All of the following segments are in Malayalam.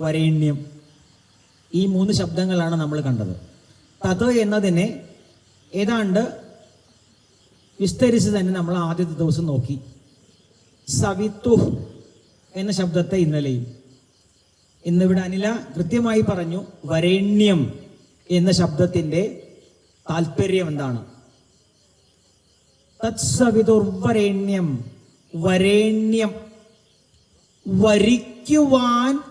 വരേണ്യം. ഈ മൂന്ന് ശബ്ദങ്ങളാണ് നമ്മൾ കണ്ടത്. തത് എന്നതിനെ ഏതാണ്ട് വിസ്തരിച്ച് തന്നെ നമ്മൾ ആദ്യത്തെ ദിവസം നോക്കി. സവിത്തു എന്ന ശബ്ദത്തെ ഇന്നലെയും. ഇന്നിവിടെ അനില കൃത്യമായി പറഞ്ഞു വരേണ്യം എന്ന ശബ്ദത്തിന്റെ താല്പര്യം എന്താണ്? തത്സവിതുർവരേണ്യം വരേണ്യം. വരിക്കുവാൻ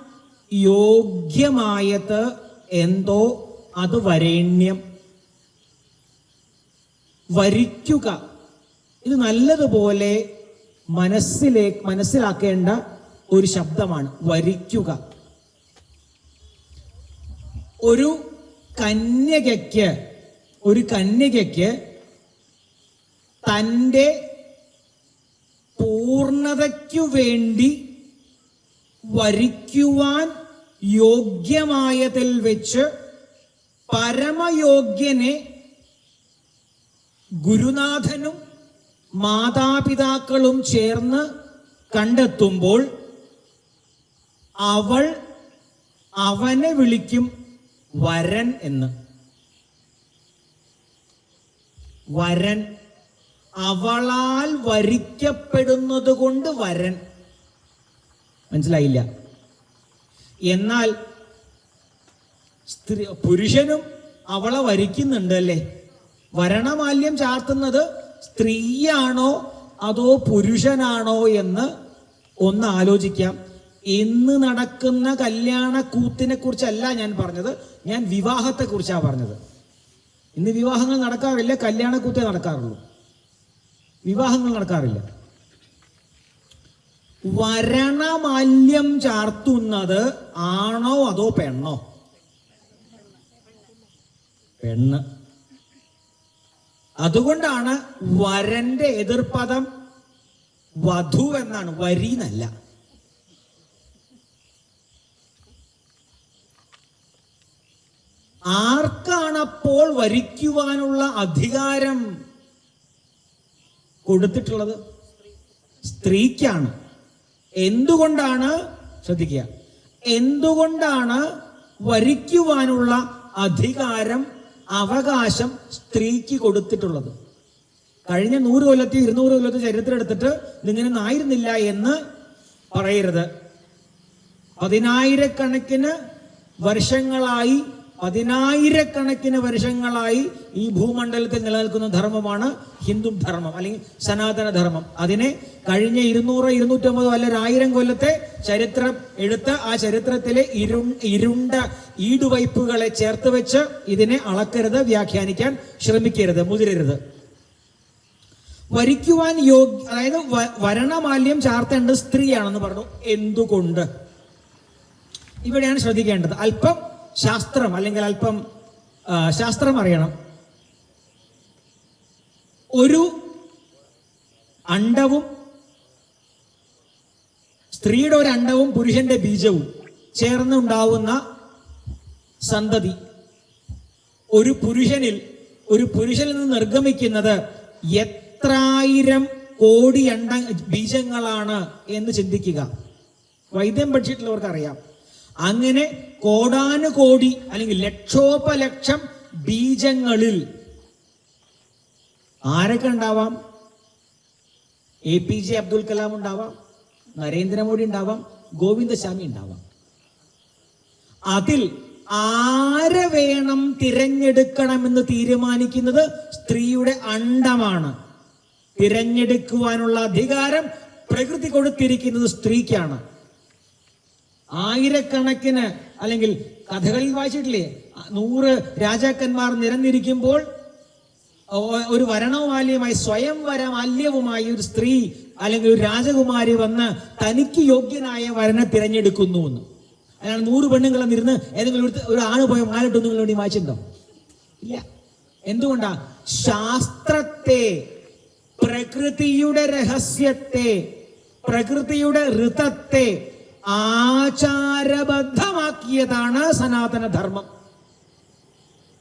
യോഗ്യമായത് എന്തോ അത് വരേണ്യം. വരിക്കുക. ഇത് നല്ലതുപോലെ മനസ്സിലേ മനസ്സിലാക്കേണ്ട ഒരു ശബ്ദമാണ് വരിക്കുക. ഒരു കന്യകയ്ക്ക് ഒരു കന്യകയ്ക്ക് തന്റെ പൂർണതയ്ക്കു വേണ്ടി വരിക്കുവാൻ യോഗ്യമായതിൽ വെച്ച് പരമയോഗ്യനെ ഗുരുനാഥനും മാതാപിതാക്കളും ചേർന്ന് കണ്ടെത്തുമ്പോൾ അവൾ അവനെ വിളിക്കും വരൻ എന്ന്. വരൻ. അവളാൽ വരിക്കപ്പെടുന്നത് കൊണ്ട് വരൻ. മനസ്സിലായില്ല. എന്നാൽ സ്ത്രീ പുരുഷനും അവളെ വരിക്കുന്നുണ്ട് അല്ലേ വരണമാല്യം ചാർത്തുന്നത് സ്ത്രീയാണോ അതോ പുരുഷനാണോ എന്ന് ഒന്ന് ആലോചിക്കാം. ഇന്ന് നടക്കുന്ന കല്യാണ കൂത്തിനെ കുറിച്ചല്ല ഞാൻ പറഞ്ഞത്. ഞാൻ വിവാഹത്തെ കുറിച്ചാണ് പറഞ്ഞത്. ഇന്ന് വിവാഹങ്ങൾ നടക്കാറില്ല കല്യാണ കൂത്തേ നടക്കാറുള്ളൂ. വിവാഹങ്ങൾ നടക്കാറില്ല. വരണമാല്യം ചാർത്തുന്നത് ആണോ അതോ പെണ്ണോ? പെണ്ണ്. അതുകൊണ്ടാണ് വരന്റെ എതിർപദം വധു എന്നാണ്. വരി എന്നല്ല. ആർക്കാണപ്പോൾ വരിക്കുവാനുള്ള അധികാരം കൊടുത്തിട്ടുള്ളത്? സ്ത്രീക്കാണ്. എന്തുകൊണ്ടാണ് ശ്രദ്ധിക്കുക. എന്തുകൊണ്ടാണ് വരിക്കുവാനുള്ള അധികാരം അവകാശം സ്ത്രീക്ക് കൊടുത്തിട്ടുള്ളത്? കഴിഞ്ഞ നൂറ് കൊല്ലത്തെ ഇരുന്നൂറ് കൊല്ലത്തെ ചരിത്രം എടുത്തിട്ട് ഇതിങ്ങനെ ആയിരുന്നില്ല എന്ന് പറയരുത്. പതിനായിരക്കണക്കിന് വർഷങ്ങളായി പതിനായിരക്കണക്കിന് വർഷങ്ങളായി ഈ ഭൂമണ്ഡലത്തിൽ നിലനിൽക്കുന്ന ധർമ്മമാണ് ഹിന്ദു ധർമ്മം അല്ലെങ്കിൽ സനാതന ധർമ്മം. അതിനെ കഴിഞ്ഞ ഇരുന്നൂറ് ഇരുന്നൂറ്റമ്പതോ അല്ല ഒരു ആയിരം കൊല്ലത്തെ ചരിത്രം എടുത്ത് ആ ചരിത്രത്തിലെ ഇരു ഇരുണ്ട ഈടുവയ്പ്പുകളെ ചേർത്ത് വെച്ച് ഇതിനെ അളക്കരുത് വ്യാഖ്യാനിക്കാൻ ശ്രമിക്കരുത് മുതിരരുത്. വരിക്കുവാൻ യോഗ്യ അതായത് വരണമാല്യം ചാർത്തേണ്ടത് സ്ത്രീയാണെന്ന് പറഞ്ഞു. എന്തുകൊണ്ട്? ഇവിടെയാണ് ശ്രദ്ധിക്കേണ്ടത്. അല്പം ശാസ്ത്രം അല്ലെങ്കിൽ അല്പം ശാസ്ത്രം അറിയണം. ഒരു അണ്ടവും സ്ത്രീയുടെ ഒരു അണ്ടവും പുരുഷന്റെ ബീജവും ചേർന്നുണ്ടാവുന്ന സന്തതി. ഒരു പുരുഷനിൽ ഒരു പുരുഷനിൽ നിന്ന് നിർഗമിക്കുന്നത് എത്രായിരം കോടി അണ്ട ബീജങ്ങളാണ് എന്ന് ചിന്തിക്കുക. വൈദ്യം പഠിച്ചിട്ടുള്ളവർക്ക് അറിയാം അങ്ങനെ കോടാനുകോടി അല്ലെങ്കിൽ ലക്ഷോപലക്ഷം ബീജങ്ങളിൽ ആരൊക്കെ ഉണ്ടാവാം? A P J Abdul Kalam ഉണ്ടാവാം നരേന്ദ്രമോദി ഉണ്ടാവാം ഗോവിന്ദസ്വാമി ഉണ്ടാവാം. അതിൽ ആരെ വേണം തിരഞ്ഞെടുക്കണമെന്ന് തീരുമാനിക്കുന്നത് സ്ത്രീയുടെ അണ്ടമാണ്. തിരഞ്ഞെടുക്കുവാനുള്ള അധികാരം പ്രകൃതി കൊടുത്തിരിക്കുന്നത് സ്ത്രീക്കാണ്. ആയിരക്കണക്കിന് അല്ലെങ്കിൽ കഥകളിൽ വായിച്ചിട്ടില്ലേ? നൂറ് രാജാക്കന്മാർ നിരന്നിരിക്കുമ്പോൾ ഒരു വരണമാല്യമായി സ്വയം വരമാല്യവുമായി ഒരു സ്ത്രീ അല്ലെങ്കിൽ ഒരു രാജകുമാരി വന്ന് തനിക്ക് യോഗ്യനായ വരനെ തിരഞ്ഞെടുക്കുന്നു എന്ന്. അതിനാണ് നൂറ് പെണ്ണുങ്ങളെ ഇരുന്ന് ഏതെങ്കിലും ഒരു ഒരു ആണ് പോയ മാലിട്ട് നിങ്ങൾ വേണ്ടി വായിച്ചിട്ടുണ്ടോ? ഇല്ല. എന്തുകൊണ്ടാ? ശാസ്ത്രത്തെ പ്രകൃതിയുടെ രഹസ്യത്തെ പ്രകൃതിയുടെ ഋതത്തെ ആചാരബദ്ധമാക്കിയതാണ് സനാതനധർമ്മം.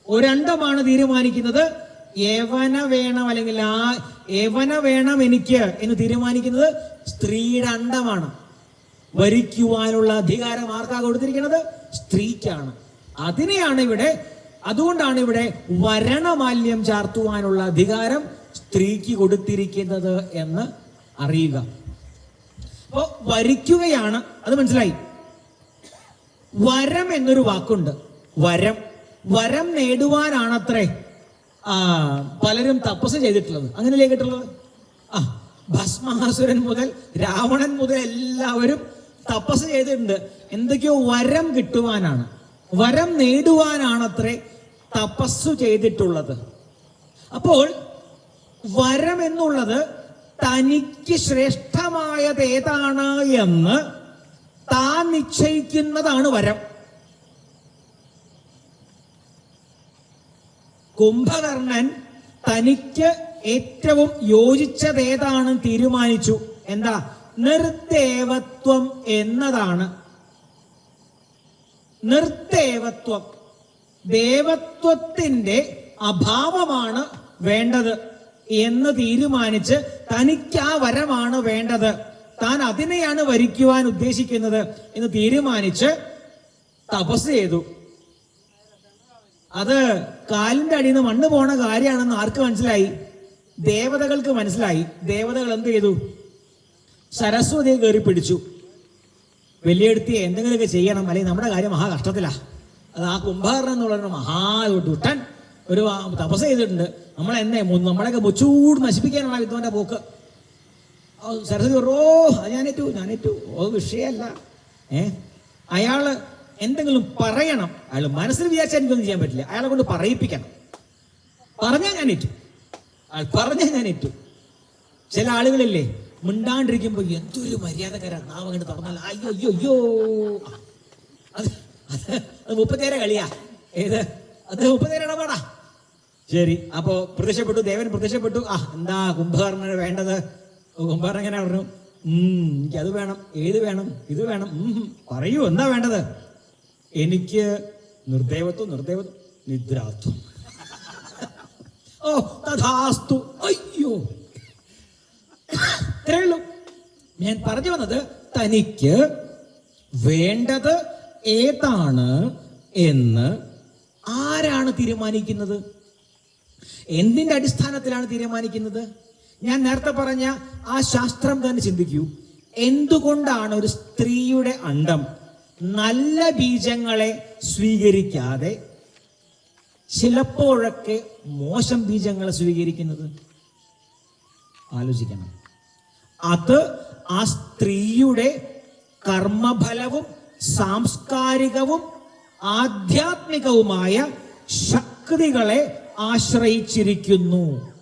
ഒരണ്ടമാണ് തീരുമാനിക്കുന്നത് യവന വേണം അല്ലെങ്കിൽ ആ യവന വേണം എനിക്ക് എന്ന് തീരുമാനിക്കുന്നത് സ്ത്രീയുടെ അണ്ടമാണ് ഭരിക്കുവാനുള്ള അധികാരം ആർക്കാ കൊടുത്തിരിക്കുന്നത്? സ്ത്രീക്കാണ്. അതിനെയാണ് ഇവിടെ അതുകൊണ്ടാണ് ഇവിടെ വരണമാല്യം ചാർത്തുവാനുള്ള അധികാരം സ്ത്രീക്ക് കൊടുത്തിരിക്കുന്നത് എന്ന് അറിയുക. അപ്പോ വരിക്കുകയാണ്. അത് മനസ്സിലായി? വരം എന്നൊരു വാക്കുണ്ട്. വരം. വരം നേടുവാനാണത്രേ പലരും തപസ് ചെയ്തിട്ടുള്ളത്. അങ്ങനെയല്ലേ കേട്ടുള്ളത് ആ ഭസ്മാസുരൻ മുതൽ രാവണൻ മുതൽ എല്ലാവരും തപസ് ചെയ്തിട്ടുണ്ട്. എന്തൊക്കെയോ വരം കിട്ടുവാനാണ്. വരം നേടുവാനാണത്രേ തപസ്സു ചെയ്തിട്ടുള്ളത്. അപ്പോൾ വരം എന്നുള്ളത് തനിക്ക് ശ്രേഷ്ഠമായത് ഏതാണ് എന്ന് താൻ നിശ്ചയിക്കുന്നതാണ് വരം. കുംഭകർണൻ തനിക്ക് ഏറ്റവും യോജിച്ചത് ഏതാണ് തീരുമാനിച്ചു. എന്താ? നിർദേവത്വം എന്നതാണ്. നിർദേവത്വം. ദേവത്വത്തിന്റെ അഭാവമാണ് വേണ്ടത്. എന്ന് തീരുമാനിച്ച് തനിക്ക് ആ വരമാണ് വേണ്ടത്. താൻ അതിനെയാണ് വരിക്കുവാൻ ഉദ്ദേശിക്കുന്നത് എന്ന് തീരുമാനിച്ച് തപസ് ചെയ്തു. അത് കാലിന്റെ അടിയിൽ നിന്ന് മണ്ണ് പോണ കാര്യമാണെന്ന് ആർക്ക് മനസ്സിലായി? ദേവതകൾക്ക് മനസ്സിലായി. ദേവതകൾ എന്ത് ചെയ്തു? സരസ്വതിയെ കയറി പിടിച്ചു. വലിയെടുത്തിയെ എന്തെങ്കിലുമൊക്കെ ചെയ്യണം. അല്ലെങ്കിൽ നമ്മുടെ കാര്യം മഹാ കഷ്ടത്തിലാ അത് ആ കുംഭകർണൻ എന്നുള്ള മഹാ ദുട്ടൻ ഒരു തപസ് ചെയ്തിട്ടുണ്ട്. നമ്മളെന്നെ മു- നമ്മളെയൊക്കെ മുച്ചൂട് നശിപ്പിക്കാനാണ് വിദ്വാന്റെ പോക്ക്. സരസ്വതി ഓ അത് ഞാനേറ്റു ഞാനേറ്റു. ഓ വിഷയമല്ല ഏ? അയാൾ എന്തെങ്കിലും പറയണം. അയാൾ മനസ്സിൽ വിചാരിച്ചാൽ എനിക്കൊന്നും ചെയ്യാൻ പറ്റില്ല. അയാളെ കൊണ്ട് പറയിപ്പിക്കണം. പറഞ്ഞാൽ ഞാൻ ഏറ്റു അയാൾ പറഞ്ഞാൽ ഞാൻ ഏറ്റു ചില ആളുകളില്ലേ മിണ്ടാണ്ടിരിക്കുമ്പോ എന്തൊരു മര്യാദക്കാരാ. നാവ് കണ്ട് തുറന്നാൽ അയ്യോ അയ്യോ അയ്യോ. അത് അത് മുപ്പത്തേരെ കളിയാ. ഏത്? അത് മുപ്പത്തേരെ ഇടപാടാ. ശരി. അപ്പോ പ്രത്യക്ഷപ്പെട്ടു ദേവൻ പ്രത്യക്ഷപ്പെട്ടു. ആ എന്താ കുംഭകർണന് വേണ്ടത്? കുംഭകർണൻ എങ്ങനെ പറഞ്ഞു? എനിക്ക് അത് വേണം ഏത് വേണം ഇത് വേണം പറയൂ എന്താ വേണ്ടത്? എനിക്ക് നിർദേവത്വം നിർദേവത്വം നിദ്രാത്വം. ഓ തഥാസ്തു. അയ്യോ. ഇത്രയുള്ളൂ ഞാൻ പറഞ്ഞു വന്നത് തനിക്ക് വേണ്ടത് ഏതാണ് എന്ന് ആരാണ് തീരുമാനിക്കുന്നത്? എന്തിന്റെ അടിസ്ഥാനത്തിലാണ് തീരുമാനിക്കുന്നത്? ഞാൻ നേരത്തെ പറഞ്ഞ ആ ശാസ്ത്രം തന്നെ ചിന്തിക്കൂ. എന്തുകൊണ്ടാണ് ഒരു സ്ത്രീയുടെ അണ്ടം നല്ല ബീജങ്ങളെ സ്വീകരിക്കാതെ ചിലപ്പോഴൊക്കെ മോശം ബീജങ്ങളെ സ്വീകരിക്കുന്നത്? ആലോചിക്കണം. അത് ആ സ്ത്രീയുടെ കർമ്മഫലവും സാംസ്കാരികവും ആധ്യാത്മികവുമായ ശക്തികളെ ആശ്രയിച്ചിരിക്കുന്നു.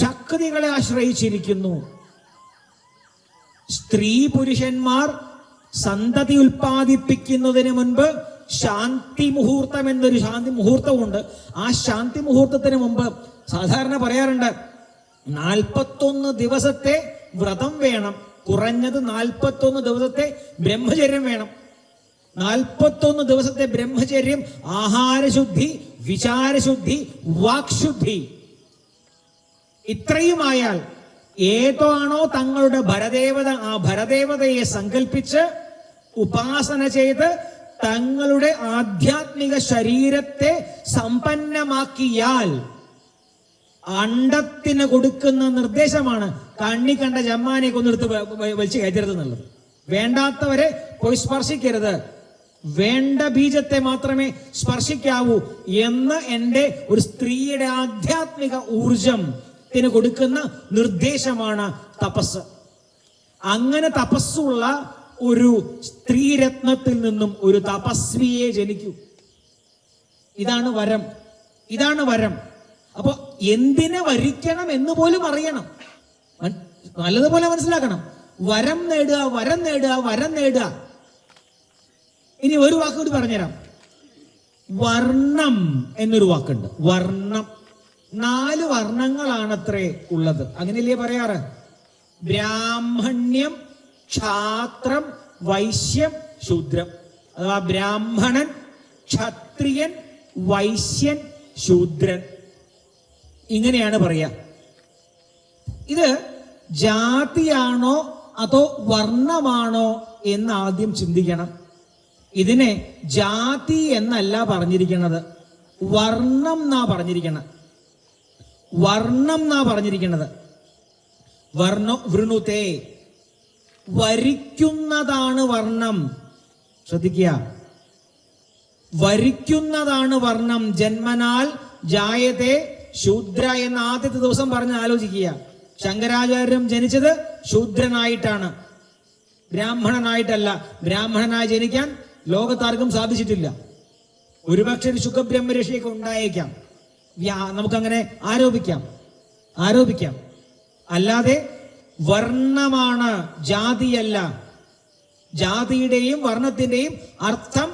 ശക്തികളെ ആശ്രയിച്ചിരിക്കുന്നു. സ്ത്രീ പുരുഷന്മാർ സന്തതി ഉൽപ്പാദിപ്പിക്കുന്നതിന് മുൻപ് ശാന്തി മുഹൂർത്തം എന്നൊരു ശാന്തി മുഹൂർത്തമുണ്ട് ആ ശാന്തി മുഹൂർത്തത്തിന് മുമ്പ് സാധാരണ പറയാറുണ്ട് നാൽപ്പത്തൊന്ന് ദിവസത്തെ വ്രതം വേണം. കുറഞ്ഞത് നാൽപ്പത്തൊന്ന് ദിവസത്തെ ബ്രഹ്മചര്യം വേണം. നാൽപ്പത്തൊന്ന് ദിവസത്തെ ബ്രഹ്മചര്യം ആഹാരശുദ്ധി വിചാരശുദ്ധി വാക്ശുദ്ധി. ഇത്രയുമായാൽ ഏതാണോ തങ്ങളുടെ ഭരദേവത ആ ഭരദേവതയെ സങ്കല്പിച്ച് ഉപാസന ചെയ്ത് തങ്ങളുടെ ആധ്യാത്മിക ശരീരത്തെ സമ്പന്നമാക്കിയാൽ അണ്ടത്തിന് കൊടുക്കുന്ന നിർദ്ദേശമാണ് കണ്ണി കണ്ട ജമ്മാനെ കൊന്നെടുത്ത് വലിച്ചു കയറ്റരുത് എന്നുള്ളത്. വേണ്ടാത്തവരെ പോയി സ്പർശിക്കരുത്. വേണ്ട ബീജത്തെ മാത്രമേ സ്പർശിക്കാവൂ എന്ന് എന്റെ ഒരു സ്ത്രീയുടെ ആധ്യാത്മിക ഊർജത്തിന് കൊടുക്കുന്ന നിർദ്ദേശമാണ് തപസ്. അങ്ങനെ തപസ്സുള്ള ഒരു സ്ത്രീരത്നത്തിൽ നിന്നും ഒരു തപസ്വിയെ ജനിക്കൂ. ഇതാണ് വരം. ഇതാണ് വരം. അപ്പൊ എന്തിനെ വരിക്കണം എന്ന് പോലും അറിയണം. നല്ലതുപോലെ മനസ്സിലാക്കണം. വരം നേടുക വരം നേടുക വരം നേടുക. ഇനി ഒരു വാക്ക് കൂടി പറഞ്ഞുതരാം. വർണം എന്നൊരു വാക്കുണ്ട്. വർണം. നാല് വർണങ്ങളാണത്രേ ഉള്ളത്. അങ്ങനെയല്ലേ പറയാറ്? ബ്രാഹ്മണ്യം ക്ഷാത്രം വൈശ്യം ശൂദ്രം. അഥവാ ബ്രാഹ്മണൻ ക്ഷത്രിയൻ വൈശ്യൻ ശൂദ്രൻ. ഇങ്ങനെയാണ് പറയാ. ഇത് ജാതിയാണോ അതോ വർണമാണോ എന്ന് ആദ്യം ചിന്തിക്കണം. ഇതിനെ ജാതി എന്നല്ല പറഞ്ഞിരിക്കുന്നത് വർണം എന്നാ പറഞ്ഞിരിക്കുന്നത് വർണം എന്നാ പറഞ്ഞിരിക്കുന്നത് വർണ വൃണുതേ. വരിക്കുന്നതാണ് വർണം. ശ്രദ്ധിക്കുക. വരിക്കുന്നതാണ് വർണം. ജന്മനാൽ ജായത്തെ ശൂദ്ര എന്ന ആദ്യത്തെ ദിവസം പറഞ്ഞ് ആലോചിക്കുക. ശങ്കരാചാര്യം ജനിച്ചത് ശൂദ്രനായിട്ടാണ്. ബ്രാഹ്മണനായിട്ടല്ല. ബ്രാഹ്മണനായി ജനിക്കാൻ ലോകത്താർക്കും സാധിച്ചിട്ടില്ല. ഒരുപക്ഷെ ഒരു സുഖബ്രഹ്മരക്ഷയൊക്കെ ഉണ്ടായേക്കാം. നമുക്കങ്ങനെ ആരോപിക്കാം. ആരോപിക്കാം. അല്ലാതെ വർണമാണ് ജാതിയല്ല. ജാതിയുടെയും വർണത്തിന്റെയും അർത്ഥം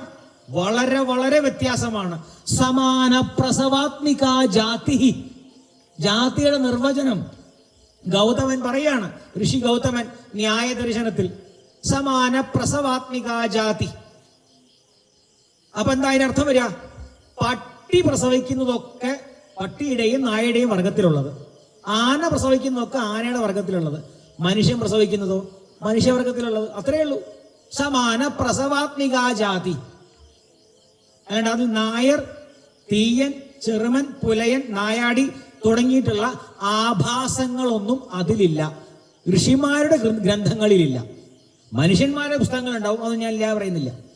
വളരെ വളരെ വ്യത്യാസമാണ്. സമാന പ്രസവാത്മിക ജാതി ജാതിയുടെ നിർവചനം ഗൗതമൻ പറയാണ്. ഋഷി ഗൗതമൻ ന്യായ ദർശനത്തിൽ സമാന പ്രസവാത്മിക ജാതി. അപ്പൊ എന്താ അതിനർത്ഥം വരിക? പട്ടി പ്രസവിക്കുന്നതൊക്കെ പട്ടിയുടെയും നായയുടെയും വർഗത്തിലുള്ളത്. ആന പ്രസവിക്കുന്നതൊക്കെ ആനയുടെ വർഗത്തിലുള്ളത്. മനുഷ്യൻ പ്രസവിക്കുന്നതോ? മനുഷ്യവർഗത്തിലുള്ളത് അത്രയേ ഉള്ളൂ. സമാന പ്രസവാത്മിക ജാതി. അല്ലാണ്ട് അത് നായർ തീയൻ ചെറുമൻ പുലയൻ നായാടി തുടങ്ങിയിട്ടുള്ള ആഭാസങ്ങളൊന്നും അതിലില്ല. ഋഷിമാരുടെ ഗ്രന്ഥ- ഗ്രന്ഥങ്ങളിലില്ല. മനുഷ്യന്മാരുടെ പുസ്തകങ്ങൾ ഉണ്ടാവും അത് ഞാൻ ഇല്ല പറയുന്നില്ല.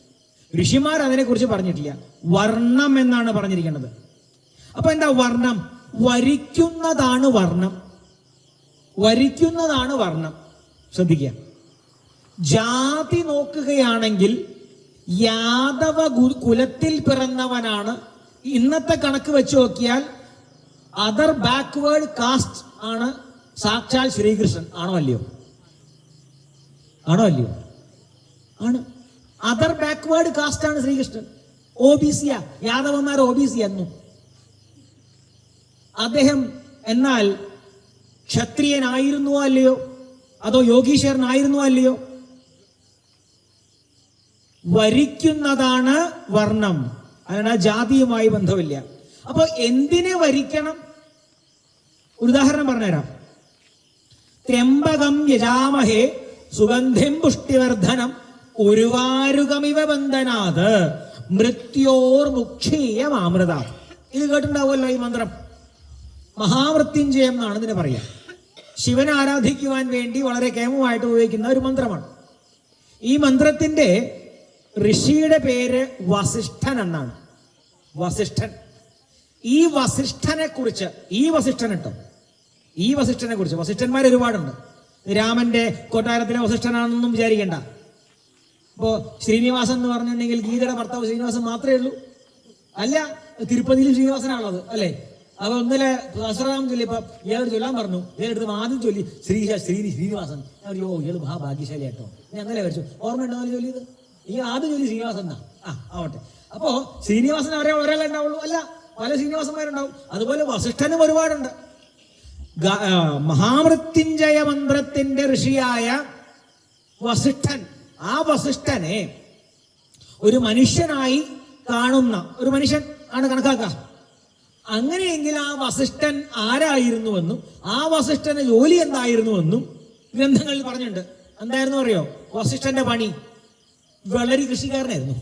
ഋഷിമാർ അതിനെക്കുറിച്ച് പറഞ്ഞിട്ടില്ല. വർണം എന്നാണ് പറഞ്ഞിരിക്കുന്നത് അപ്പൊ എന്താ വർണം? വരിക്കുന്നതാണ് വർണം. വരിക്കുന്നതാണ് വർണം. ശ്രദ്ധിക്കുക. ജാതി നോക്കുകയാണെങ്കിൽ യാദവ കുലത്തിൽ പിറന്നവനാണ്. ഇന്നത്തെ കണക്ക് വെച്ച് നോക്കിയാൽ അതർ ബാക്ക്വേർഡ് കാസ്റ്റ് ആണ് സാക്ഷാൽ ശ്രീകൃഷ്ണൻ. ആണോ അല്ലയോ? ആണോ അല്ലയോ? ആണ്. അതർ ബാക്ക്വേർഡ് കാസ്റ്റ് ആണ് ശ്രീകൃഷ്ണൻ. ഒ ബി സിയാ യാദവന്മാർ ഒ ബി സി എന്നും. അദ്ദേഹം എന്നാൽ ക്ഷത്രിയനായിരുന്നുവോ അല്ലയോ? അതോ യോഗീശ്വരനായിരുന്നുവോ അല്ലയോ? വരിക്കുന്നതാണ് വർണം. അതിന് ജാതിയുമായി ബന്ധമില്ല. അപ്പൊ എന്തിനെ വരിക്കണം? ഒരു ഉദാഹരണം പറഞ്ഞുതരാം. ത്രംബകം യജാമഹേ സുഗന്ധിം പുഷ്ടിവർദ്ധനം. ഒരുവാരുകമിവ ബന്ധനാത്. മൃത്യോർ മുക്ഷീയ മാമൃത ഇത് കേട്ടിട്ടുണ്ടാവുമല്ലോ ഈ മന്ത്രം? മഹാമൃത്യുഞ്ജയം എന്നാണ് ഇതിന് പറയാ. ശിവനെ ആരാധിക്കുവാൻ വേണ്ടി വളരെ കേമമായിട്ട് ഉപയോഗിക്കുന്ന ഒരു മന്ത്രമാണ്. ഈ മന്ത്രത്തിന്റെ ഋഷിയുടെ പേര് വസിഷ്ഠൻ എന്നാണ്. വസിഷ്ഠൻ. ഈ വസിഷ്ഠനെ കുറിച്ച് ഈ വസിഷ്ഠൻ കേട്ടോ. ഈ വസിഷ്ഠനെ കുറിച്ച്. വസിഷ്ഠന്മാർ ഒരുപാടുണ്ട് രാമന്റെ കൊട്ടാരത്തിലെ വസിഷ്ഠനാണെന്നൊന്നും വിചാരിക്കേണ്ട. ഇപ്പോ ശ്രീനിവാസൻ എന്ന് പറഞ്ഞിട്ടുണ്ടെങ്കിൽ ഗീതയുടെ ഭർത്താവ് ശ്രീനിവാസൻ മാത്രമേ ഉള്ളൂ. അല്ല തിരുപ്പതിയിലും ശ്രീനിവാസനാണുള്ളത് അല്ലേ? അപ്പൊ ഒന്നിലെ അസുറാം ചൊല്ലി ഇപ്പൊ ഇയാളോട് ചൊല്ലാൻ പറഞ്ഞു. ഇയാളെടുത്ത് ആദ്യം ചൊല്ലി ശ്രീ ശ്രീ ശ്രീനിവാസൻ. ഞാൻ ഇയാൾ മഹാഭാഗ്യശാലി കേട്ടോ ഞാൻ അങ്ങനെ വരച്ചു ഓർമ്മയുണ്ടോ എന്ന് ചൊല്ലിയത്? ഈ ആദ്യം ചൊല്ലി ശ്രീനിവാസൻ ആ ആവട്ടെ. അപ്പോ ശ്രീനിവാസൻ അവരെ ഒരാളെ ഉണ്ടാവുള്ളൂ. അല്ല പല ശ്രീനിവാസന്മാരുണ്ടാവും. അതുപോലെ വസിഷ്ഠനും ഒരുപാടുണ്ട്. മഹാമൃത്യുഞ്ജയ മന്ത്രത്തിന്റെ ഋഷിയായ വസിഷ്ഠൻ ആ വസിഷ്ഠനെ ഒരു മനുഷ്യനായി കാണുന്ന ഒരു മനുഷ്യൻ ആണ് കണക്കാക്കുക. അങ്ങനെയെങ്കിൽ ആ വസിഷ്ഠൻ ആരായിരുന്നുവെന്നും ആ വസിഷ്ഠന്റെ ജോലി എന്തായിരുന്നുവെന്നും ഗ്രന്ഥങ്ങളിൽ പറഞ്ഞിട്ടുണ്ട്. എന്തായിരുന്നു അറിയോ? വസിഷ്ഠന്റെ പണി. വെള്ളരി കൃഷിക്കാരനായിരുന്നു.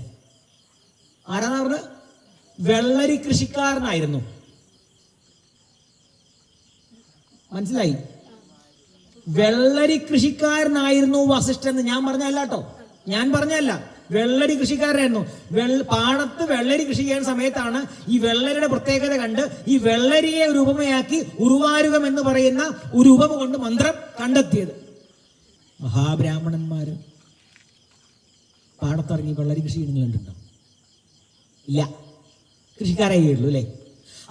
ആരാന്ന് പറഞ്ഞത് വെള്ളരി കൃഷിക്കാരനായിരുന്നു. മനസ്സിലായി? വെള്ളരി കൃഷിക്കാരനായിരുന്നു വസിഷ്ഠൻ എന്ന് ഞാൻ പറഞ്ഞല്ല കേട്ടോ. ഞാൻ പറഞ്ഞല്ല വെള്ളരി കൃഷിക്കാരനായിരുന്നു. പാടത്ത് വെള്ളരി കൃഷി ചെയ്യുന്ന സമയത്താണ് ഈ വെള്ളരിയുടെ പ്രത്യേകത കണ്ട് ഈ വെള്ളരിയെ ഒരു ഉപമയാക്കി ഉരുവാരുകം എന്ന് പറയുന്ന ഒരു ഉപമ കൊണ്ട് മന്ത്രം കണ്ടെത്തിയത്. മഹാബ്രാഹ്മണന്മാര് പാടത്തിറങ്ങി വെള്ളരി കൃഷി ചെയ്യുന്നത് കണ്ടിട്ടുണ്ടോ? ഇല്ല. കൃഷിക്കാരായി ഉള്ളൂ അല്ലേ?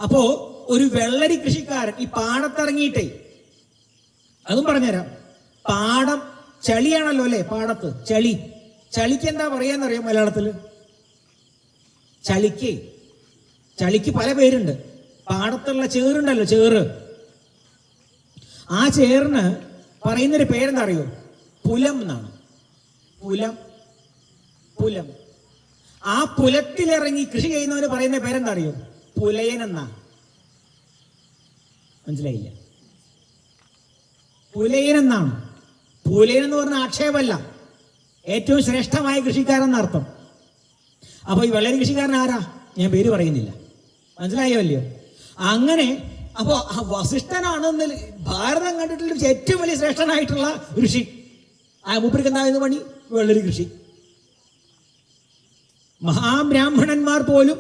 അപ്പോ ഒരു വെള്ളരി കൃഷിക്കാരൻ ഈ പാടത്തിറങ്ങിയിട്ടേ അതും പറഞ്ഞുതരാം. പാടം ചളിയാണല്ലോ അല്ലേ? പാടത്ത് ചളി. ചളിക്ക് എന്താ പറയാന്നറിയാം മലയാളത്തിൽ? ചളിക്ക്. ചളിക്ക് പല പേരുണ്ട്. പാടത്തുള്ള ചേറുണ്ടല്ലോ ചേറ്. ആ ചേറിന് പറയുന്നൊരു പേരെന്താ അറിയോ പുലം എന്നാണ്. പുലം. പുലം. ആ പുലത്തിലിറങ്ങി കൃഷി ചെയ്യുന്നവന് പറയുന്ന പേരെന്താ അറിയോ പുലയൻ എന്നാ. മനസ്സിലായില്ല. പുലയൻ എന്നാണ് പുലയൻ എന്ന് പറഞ്ഞ ആക്ഷേപമല്ല. ഏറ്റവും ശ്രേഷ്ഠമായ കൃഷിക്കാരൻ അർത്ഥം. അപ്പൊ ഈ വെള്ളരി കൃഷിക്കാരൻ ആരാ? ഞാൻ പേര് പറയുന്നില്ല. മനസ്സിലായോ അല്ലയോ? അങ്ങനെ അപ്പോൾ വസിഷ്ഠനാണെന്ന് ഭാരതം കണ്ടിട്ടുള്ള ഏറ്റവും വലിയ ശ്രേഷ്ഠനായിട്ടുള്ള ഋഷി ആ മൂപ്പർക്ക് എന്തായിരുന്നു പണി? വെള്ളരി കൃഷി. മഹാബ്രാഹ്മണന്മാർ പോലും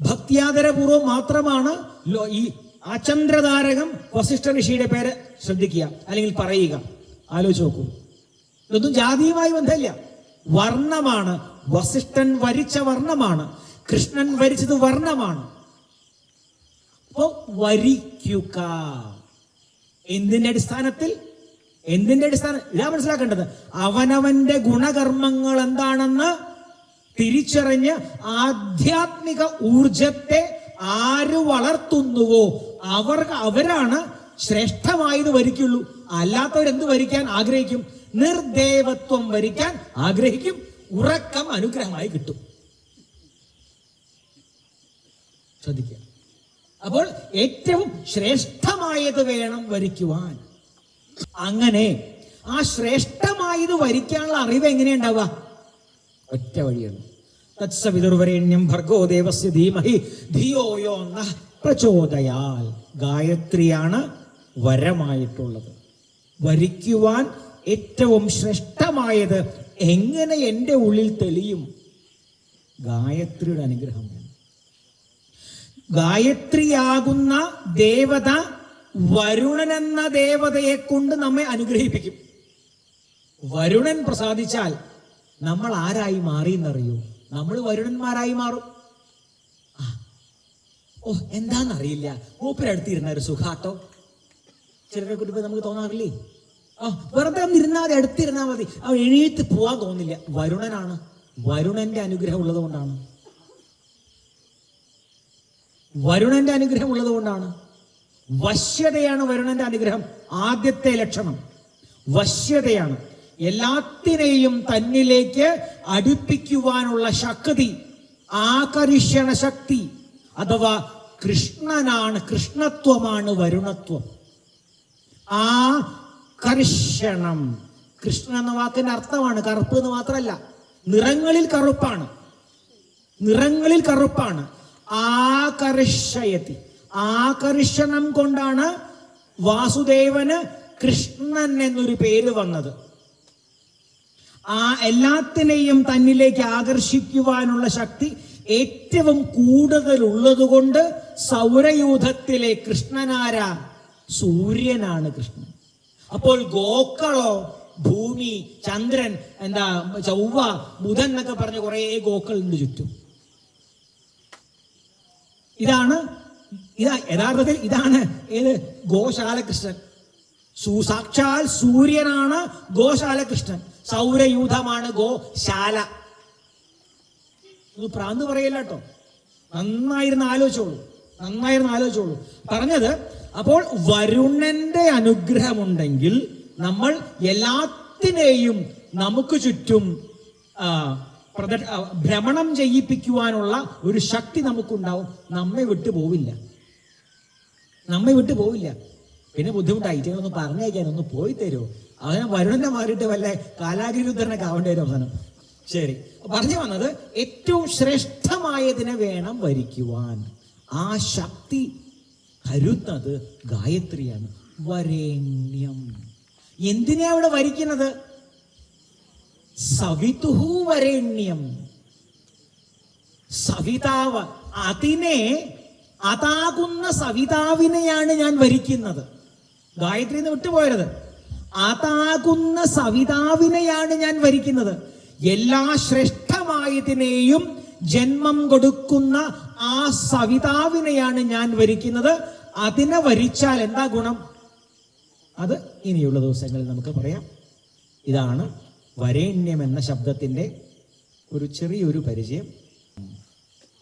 ഭക്തിയാദരപൂർവം മാത്രമാണ് ഈ ആചന്ദ്രതാരകം വസിഷ്ഠ ഋഷിയുടെ പേര് ശ്രദ്ധിക്കുക അല്ലെങ്കിൽ പറയുക. ആലോചിച്ച് നോക്കൂ. ഇതൊന്നും ജാതിയുമായി ബന്ധമില്ല. വർണമാണ്. വസിഷ്ഠൻ വരിച്ച വർണമാണ്. കൃഷ്ണൻ വരിച്ചത് വർണമാണ്. അപ്പോ വരിക്കുക. എന്തിന്റെ അടിസ്ഥാനത്തിൽ? എന്തിന്റെ അടിസ്ഥാനം? ഇതാ മനസ്സിലാക്കേണ്ടത്. അവനവന്റെ ഗുണകർമ്മങ്ങൾ എന്താണെന്ന് തിരിച്ചറിഞ്ഞ് ആധ്യാത്മിക ഊർജത്തെ ആര് വളർത്തുന്നുവോ? അവർ അവരാണ് ശ്രേഷ്ഠമായത് വരിക്കുള്ളൂ. അല്ലാത്തവരെന്ത് വരിക്കാൻ ആഗ്രഹിക്കും? നിർദേവത്വം വരിക്കാൻ ആഗ്രഹിക്കും. ഉറക്കം അനുഗ്രഹമായി കിട്ടും. ശ്രദ്ധിക്കുക. അപ്പോൾ ഏറ്റവും ശ്രേഷ്ഠമായത് വേണം വരിക്കുവാൻ. അങ്ങനെ ആ ശ്രേഷ്ഠമായത് വരിക്കാനുള്ള അറിവ് എങ്ങനെയുണ്ടാവുക? ഒറ്റ വഴിയാണ്. തത്സവിതുർവരേണ്യം ഭർഗോ ദേവസ്യ ധീമഹി ധിയോയോ പ്രചോദയാൽ. ഗായത്രിയാണ് വരമായിട്ടുള്ളത്. വരിക്കുവാൻ ഏറ്റവും ശ്രേഷ്ഠമായത് എങ്ങനെ എന്റെ ഉള്ളിൽ തെളിയും? ഗായത്രിയുടെ അനുഗ്രഹം ഗായത്രിയാകുന്ന ദേവത വരുണൻ എന്ന ദേവതയെ കൊണ്ട് നമ്മെ അനുഗ്രഹിപ്പിക്കും. വരുണൻ പ്രസാദിച്ചാൽ നമ്മൾ ആരായി മാറി എന്നറിയൂ നമ്മൾ വരുണന്മാരായി മാറും. ഓ എന്താണെന്നറിയില്ല മൂപ്പരടുത്തിരുന്ന ഒരു സുഖാട്ടോ. ചിലരെ കുറിപ്പ് നമുക്ക് തോന്നാറില്ലേ? ആ വെറുതെ ഇരുന്നാൽ മതി അടുത്തിരുന്നാൽ മതി. അവ എഴുത്ത് പോവാൻ തോന്നില്ല. വരുണനാണ്. വരുണന്റെ അനുഗ്രഹം ഉള്ളത് കൊണ്ടാണ് വരുണന്റെ അനുഗ്രഹം ഉള്ളത് കൊണ്ടാണ് വശ്യതയാണ് വരുണന്റെ അനുഗ്രഹം. ആദ്യത്തെ ലക്ഷണം. വശ്യതയാണ്. എല്ലാത്തിനെയും തന്നിലേക്ക് അടുപ്പിക്കുവാനുള്ള ശക്തി. ആകർഷണ ശക്തി. അഥവാ കൃഷ്ണനാണ് കൃഷ്ണത്വമാണ് വരുണത്വം. ആ കർഷണം കൃഷ്ണൻ എന്ന വാക്കിന്റെ അർത്ഥമാണ് കറുപ്പ് എന്ന് മാത്രമല്ല നിറങ്ങളിൽ കറുപ്പാണ്. നിറങ്ങളിൽ കറുപ്പാണ്. ആകർഷയത്തി ആകർഷണം കൊണ്ടാണ് വാസുദേവന് കൃഷ്ണൻ എന്നൊരു പേര് വന്നത്. ആ എല്ലാത്തിനെയും തന്നിലേക്ക് ആകർഷിക്കുവാനുള്ള ശക്തി ഏറ്റവും കൂടുതൽ ഉള്ളതുകൊണ്ട് സൗരയൂഥത്തിലെ കൃഷ്ണനാര സൂര്യനാണ് കൃഷ്ണൻ. അപ്പോൾ ഗോക്കളോ ഭൂമി ചന്ദ്രൻ എന്താ ചൊവ്വ ബുധൻ എന്നൊക്കെ പറഞ്ഞ കുറെ ഗോക്കളുണ്ട് ചുറ്റും. ഇതാണ് ഇതാ യഥാർത്ഥത്തിൽ ഇതാണ് ഏത്? ഗോശാലകൃഷ്ണൻ സാക്ഷാൽ സൂര്യനാണ് ഗോശാലകൃഷ്ണൻ സൗരയൂഥമാണ് ഗോശാല. ഒന്ന് പ്രാന്ത് പറയില്ല കേട്ടോ. നന്നായിരുന്നു ആലോചിച്ചോളൂ. നന്നായിരുന്നു ആലോചിച്ചോളൂ. പറഞ്ഞത് അപ്പോൾ വരുണന്റെ അനുഗ്രഹമുണ്ടെങ്കിൽ നമ്മൾ എല്ലാത്തിനെയും നമുക്ക് ചുറ്റും ഭ്രമണം ചെയ്യിപ്പിക്കുവാനുള്ള ഒരു ശക്തി നമുക്കുണ്ടാവും. നമ്മെ വിട്ടു പോവില്ല. നമ്മെ വിട്ടു പോവില്ല. പിന്നെ ബുദ്ധിമുട്ടായി. ഒന്ന് പറഞ്ഞേക്കാൻ ഒന്ന് പോയി തരുമോ അങ്ങനെ വരുണന്റെ മാറിയിട്ട് വല്ല കാലാഗ്രഹുദ്ധരനൊക്കെ ആവേണ്ടി വരും അവസാനം. ശരി. പറഞ്ഞു വന്നത് ഏറ്റവും ശ്രേഷ്ഠമായതിനെ വേണം വരിക്കുവാൻ. ആ ശക്തി കരുന്നത് ഗായത്രിയാണ്. വരേണ്യം. എന്തിനാ അവിടെ വരിക്കുന്നത് സവിതുഹു വരേണ്യം. സവിതാവ് അതിനെ അതാകുന്ന സവിതാവിനെയാണ് ഞാൻ വരിക്കുന്നത് ഗായത്രി എന്ന് വിട്ടുപോയത് അതാകുന്ന സവിതാവിനെയാണ് ഞാൻ വരിക്കുന്നത് എല്ലാ ശ്രേഷ്ഠമായതിനെയും ജന്മം കൊടുക്കുന്ന ആ സവിതാവിനെയാണ് ഞാൻ വരിക്കുന്നത്. അതിനെ വരിച്ചാൽ എന്താ ഗുണം? അത് ഇനിയുള്ള ദിവസങ്ങളിൽ നമുക്ക് പറയാം. ഇതാണ് വരേണ്യം എന്ന ശബ്ദത്തിന്റെ ഒരു ചെറിയൊരു പരിചയം.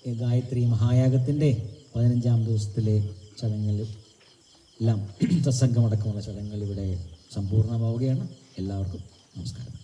ഗായത്രി മഹായാഗത്തിന്റെ പതിനഞ്ചാം ദിവസത്തിലെ ചടങ്ങുകൾ എല്ലാം സത്സംഗമടക്കമുള്ള ചടങ്ങുകൾ ഇവിടെ സമ്പൂർണമാവുകയാണ്. എല്ലാവർക്കും നമസ്കാരം.